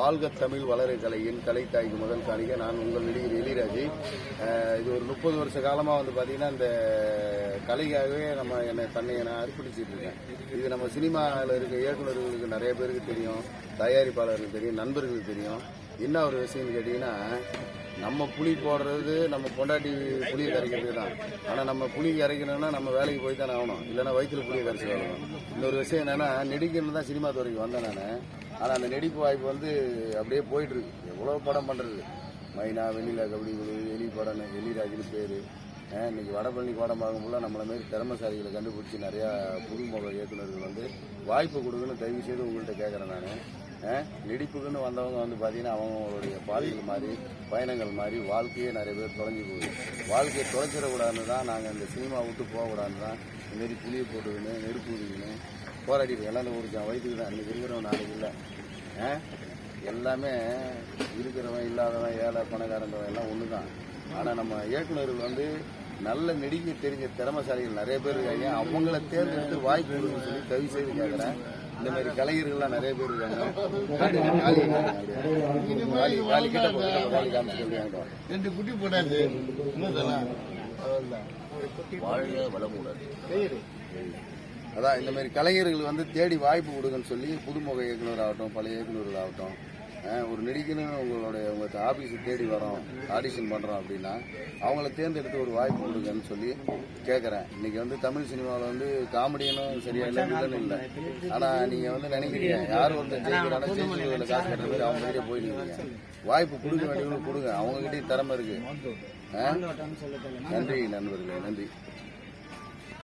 வாழ்க தமிழ் வளரை கலையின் கலைத்தாய்க்கு முதல் காணிக்க நான் உங்கள் நடிகர் எலிராஜ். இது ஒரு முப்பது வருஷ காலமாக வந்து பார்த்தீங்கன்னா இந்த கலைக்காகவே நம்ம என்னை தன்னை நான் அர்ப்பணிச்சிட்டு இருக்கேன். இது நம்ம சினிமாவில் இருக்க இயக்குநர்களுக்கு நிறைய பேருக்கு தெரியும் தயாரிப்பாளர்களுக்கு தெரியும் நண்பர்களுக்கு தெரியும். என்ன ஒரு விஷயம்னு கேட்டிங்கன்னா நம்ம புளி போடுறது நம்ம பொண்டாட்டி புளியை கரைக்கிறது தான். ஆனால் நம்ம புளி கரைக்கணும்னா நம்ம வேலைக்கு போய் தானே ஆகணும். இல்லைன்னா வயிற்றுல புளியை கரைச்சி வரணும் இன்னொரு விஷயம் என்னன்னா நடிக்கணும் தான் சினிமா துறைக்கு வந்தேன் நான். ஆனால் அந்த நெடிப்பு வாய்ப்பு வந்து அப்படியே போயிட்டுருக்கு. எவ்வளோ படம் பண்ணுறது மைனா வெண்ணிலா கபடி குழு எலி படம் எலிராஜின்னு பேர். இன்னைக்கு வடபழனி கோடம்பாக்கம் ஃபுல்லாக நம்மள மாரி திறமசாலிகளை கண்டுபிடிச்சி நிறையா புதுமுக இயக்குநர்கள் வந்து வாய்ப்பு கொடுக்குன்னு தயவு செய்து உங்கள்கிட்ட கேட்குறேன் நான். நெடிப்புக்குன்னு வந்தவங்க வந்து பார்த்தீங்கன்னா அவங்களுடைய பாதைகள் மாதிரி பயணங்கள் மாதிரி வாழ்க்கையே நிறைய பேர் தொலைஞ்சி போகுது. வாழ்க்கையை தொலைச்சிடக்கூடாதுன்னு தான் நாங்கள் இந்த சினிமா விட்டு போகக்கூடாதுன்னு தான் இதுமாரி புளியை போட்டுக்கின்னு நெருப்பு ஊதிக்கின்னு போராடிட்டு எல்லாம் ஊருச்சான் வயிற்றுக்கு தான். அன்றைக்கி இருக்கிறவன் நாளைக்கு இல்லை. ஆ? எல்லாமே இருக்கிறவன் இல்லாதவன் ஏழை பணக்காரங்க எல்லாம் ஒன்று தான் ஆனால் நம்ம இயக்குனர்கள் வந்து நல்ல நடிக்க தெரிஞ்ச திறமசாலிகள் நிறைய பேர் இருக்காங்க. அவங்கள தேர்ந்தெடுத்து வாய்ப்பு கொடுன்னு சொல்லி தயவு செய்து கேட்குறேன் இந்த மாதிரி கலைஞர்கள்லாம் நிறைய பேர் இருக்காங்க. ரெண்டு குட்டி சொல்லலாம் வாழ்க வளமுடன். அதான் இந்த மாதிரி கலைஞர்கள் வந்து தேடி வாய்ப்பு கொடுங்கன்னு சொல்லி புதுமுக இயக்குனர் ஆகட்டும் பழைய இயக்குநர்கள் ஆகட்டும் ஒரு நடிக்கணும் உங்களுடைய உங்கள் ஆஃபீஸை தேடி வரோம் ஆடிஷன் பண்ணுறோம் அப்படின்னா அவங்கள தேர்ந்தெடுத்து ஒரு வாய்ப்பு கொடுங்கன்னு சொல்லி கேட்குறேன் இன்னைக்கு வந்து தமிழ் சினிமாவில் வந்து காமெடியனும் சரியா இல்லை வில்லனும் இல்லை. ஆனால் நீங்கள் வந்து நினைக்கிறீங்க யார் ஒருத்தர் ஜெயிக்கிறானோ ஜெயிச்சு காசு கட்டுற மாதிரி அவங்க கிட்டே போயிடுவீங்க. வாய்ப்பு கொடுக்க வேண்டியவங்களுக்கு கொடுங்க அவங்ககிட்டயும் திறமை இருக்கு. அஹ்? நன்றி நண்பர்களே நன்றி.